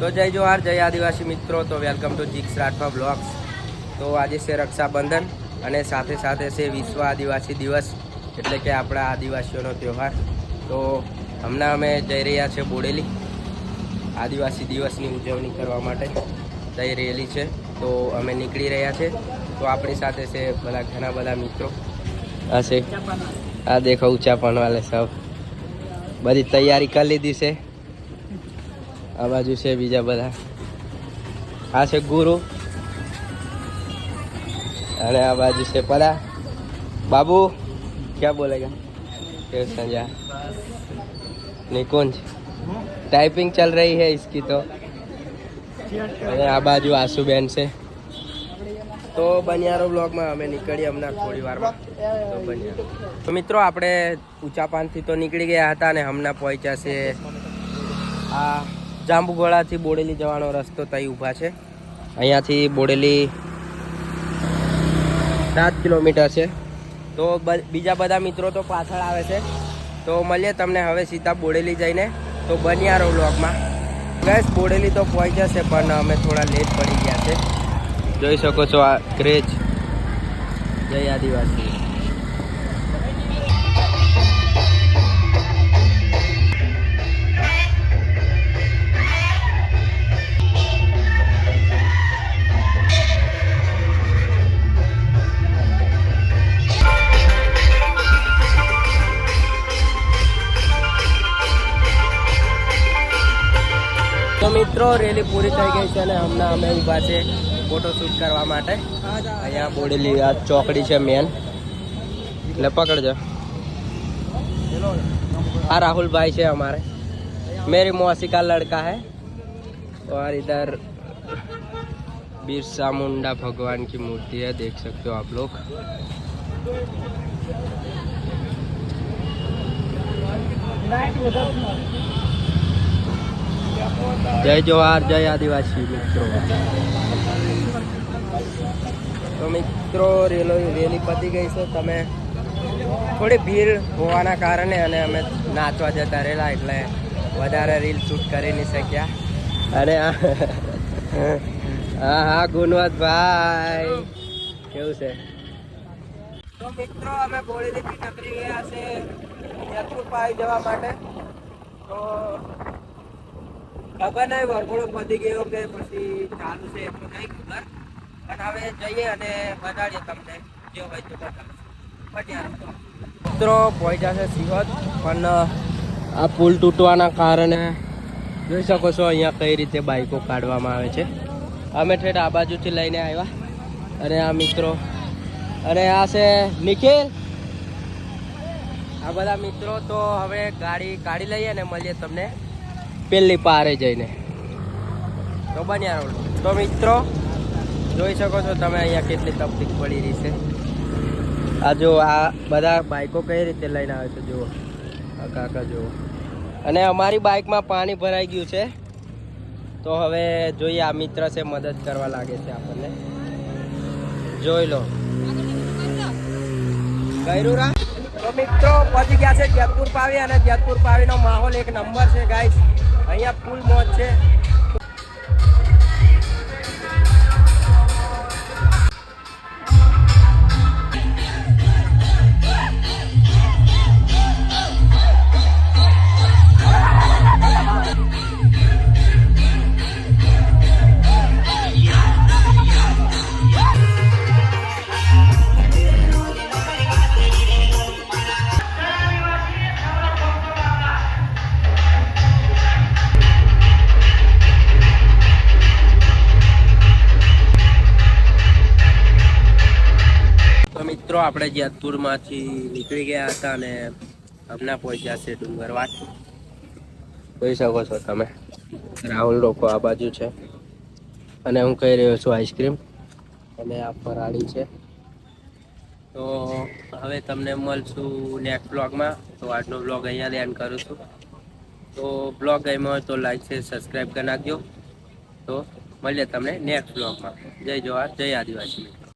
તો જય જોહાર, જય આદિવાસી મિત્રો. તો વેલકમ ટુ જીક્સ રાઠવા બ્લોગ્સ. તો આજે છે રક્ષાબંધન અને સાથે સાથે છે વિશ્વ આદિવાસી દિવસ, એટલે કે આપણા આદિવાસીઓનો તહેવાર. તો હમણાં અમે જઈ રહ્યા છે બોડેલી, આદિવાસી દિવસની ઉજવણી કરવા માટે જઈ રહેલી છે. તો અમે નીકળી રહ્યા છે. તો આપણી સાથે છે બધા ઘણા બધા મિત્રો. છે, આ દેખો ઊંચા પણ વાલે સૌ બધી તૈયારી કરી લીધી છે. આ બાજુ છે બીજા બધા. આ છે ગુરુ. અને આ બાજુ છે પરા. બાબુ, ક્યાં બોલેગા કેવું સંજા. નિકુંજ. ટાઈપિંગ ચાલ રહી હૈ ઇસકી તો. અને આ બાજુ આશુબેન છે. તો બનિયારો બ્લોગમાં અમે નીકળીએ હમણાં થોડી વારમાં. તો તો મિત્રો, આપણે ઊંચા પાનથી તો નીકળી ગયા હતા અને હમણાં પહોંચ્યા છે આ જાંબુગોળાથી બોડેલી જવાનો રસ્તો તઈ ઊભા છે. અહીંયાથી બોડેલી સાત કિલોમીટર છે. તો બીજા બધા મિત્રો તો પાછળ આવે છે. તો મળીએ તમને હવે સીધા બોડેલી જઈને. તો બન્યા રહો વ્લોગમાં. ગેસ બોડેલી તો પહોંચ્યા છે પણ અમે થોડા લેટ પડી ગયા છે. જોઈ શકો છો આ ક્રેજ જય આદિવાસી. તો મિત્રો રેલી પૂરી થઈ ગઈ છે અને હમણાં અમે ઊભા છે ફોટો શૂટ કરવા માટે અહીંયા બોડેલી આ ચોકડી છે મેન એટલે પકડજો આ राहुल भाई છે हमारे मेरी मौसी का लड़का है और इधर बिरसा मुंडा भगवान की मूर्ति है देख सकते हो आप लोग જય જોહાર જય આદિવાસી મિત્રો. તો મિત્રો, રેલો રેલી પતી ગઈ છે. તમે થોડી ભીડ હોવાના કારણે અને અમે નાચવા જતા રહેલા, એટલે વધારે રીલ શૂટ કરી નહીં શક્યા. આ- હા હા ગુણવંતભાઈ કેવું છે? તો મિત્રો, અમે બોડેલીથી નીકળી ગયા છે જયપુર પાવી જવા માટે. તો ખબર નહીં, વરઘોડો પતી ગયો કે પછી ચાલુ છે એટલું નહીં ખબર. પણ હવે જઈએ અને બતાડીએ તમને જે હોય તો બતાવીશું મિત્રો પહોંચ્યા છે સિહોદ, પણ આ પુલ તૂટવાના કારણે જોઈ શકો છો અહીંયા કઈ રીતે બાઈકો કાઢવામાં આવે છે. અમે ઠેઠ આ બાજુથી લઈને આવ્યા. અને આ મિત્રો, અને આ છે નિખિલ. આ બધા મિત્રો, તો હવે ગાડી કાઢી લઈએ ને મળીએ તમને. પેલી પારે જઈને. તો બન્યા રહો તો મિત્રો, જોઈ શકો છો તમે અહીંયા કેટલી તકલીફ પડી રહી છે. આ જો આ બધા બાઈકો કઈ રીતે લઈને આવે છે, જુઓ. આ કાકા, જુઓ. અને અમારી બાઇકમાં પાણી ભરાઈ ગયું છે. તો હવે જોઈએ આ મિત્ર છે, મદદ કરવા લાગે છે આપણને. જોઈ લો. કર્યું રા તો મિત્રો, પહોંચી ગયા છે જેતપુર પાવી અને જેતપુર પાવીનો માહોલ એક નંબર છે ગાઈસ અહીંયા ફૂલ મોજ છે. મિત્રો, આપણે જેતપુરમાંથી નીકળી ગયા હતા અને હમણાં પહોંચ્યા છે ડુંગરવાટ જોઈ શકો છો તમે રાહુલ લોકો આ બાજુ છે. અને હું કહી રહ્યો છું આઈસ્ક્રીમ, અને આ ફરાળી છે. તો હવે તમને મળશું નેક્સ્ટ બ્લોગમાં તો આજનો બ્લોગ અહીંયા એન્ડ કરું છું. તો બ્લોગ ગમ્યો હોય તો લાઈક છે સબસ્ક્રાઈબ કરી નાખજો. તો મળીએ તમને નેક્સ્ટ બ્લોગમાં જય જોહાર જય આદિવાસી